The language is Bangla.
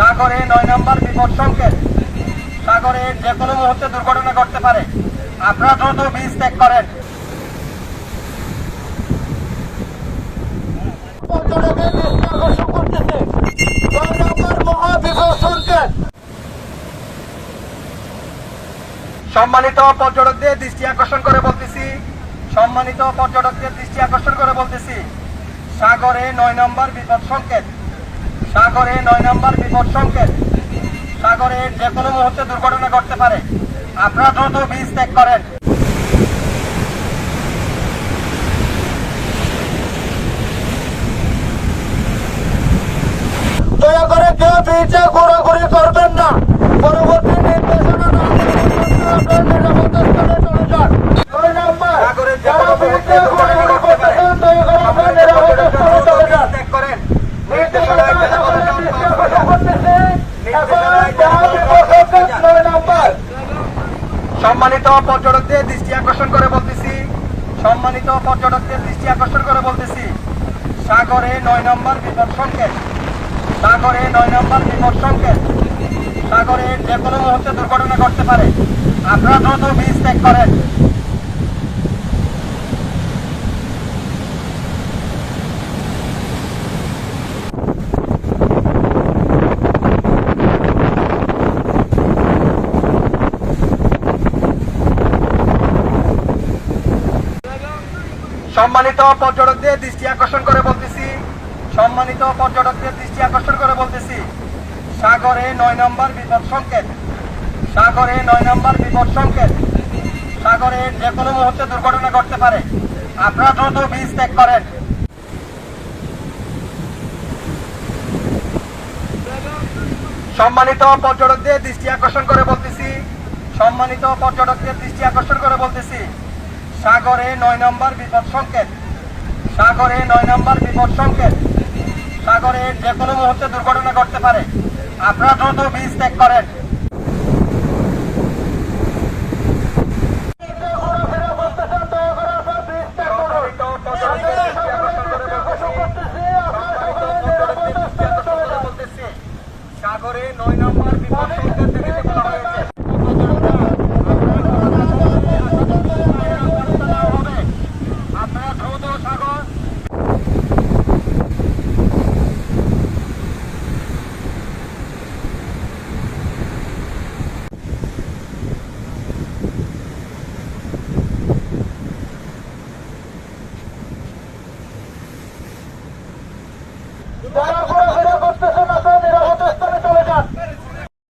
সাগরে নয় নম্বর বিপদ সংকেত। সাগরে যে কোনো মুহূর্তে দুর্ঘটনা ঘটতে পারে। আপনারা দ্রুত বীজ ত্যাগ করেন। সম্মানিত পর্যটকদের দৃষ্টি আকর্ষণ করে বলতেছি। সম্মানিত পর্যটকদের দৃষ্টি আকর্ষণ করে বলতেছি। সাগরে নয় নম্বর বিপদ সংকেত। সাগরে নয় নম্বর বিপদ সংকেত। সাগরে যে কোনো মুহূর্তে দুর্ঘটনা ঘটতে পারে। আপনারা দ্রুত বীজ ত্যাগ করেন। দয়া করে কেউ বিচে সম্মানিত পর্যটকদের দৃষ্টি আকর্ষণ করে বলতেছি। সম্মানিত পর্যটকদের দৃষ্টি আকর্ষণ করে বলতেছি। সাগরে নয় নম্বর বিপদ সংকেত। সাগরে নয় নম্বর বিপদ সংকেত। সাগরে যে কোনো মুহূর্তে দুর্ঘটনা ঘটতে পারে। আপনারা দ্রুত বীজ ত্যাগ করেন। সম্মানিত পর্যটকদের দৃষ্টি আকর্ষণ করে বলতেছি। সম্মানিত পর্যটকদের দৃষ্টি আকর্ষণ করে বলতেছি। সাগরে নয় নম্বর বিপদ সংকেত। সাগরে নয় নম্বর বিপদ সংকেত। সাগরে যে কোনো মুহূর্তে দুর্ঘটনা ঘটতে পারে। আপনারা দ্রুত বীজ ত্যাগ করেন। সম্মানিত পর্যটকদের দৃষ্টি আকর্ষণ করে বলতেছি। সম্মানিত পর্যটকদের দৃষ্টি আকর্ষণ করে বলতেছি। সাগরে নয় নম্বর বিপদ সংকেত। সাগরে নয় নম্বর বিপদ সংকেত। সাগরে যে কোনো মুহূর্তে দুর্ঘটনা ঘটতে পারে। আপনারা দ্রুত বীজ ত্যাগ করেন। সাগরে নয় নম্বর বিপদ সংকেত Goodbye.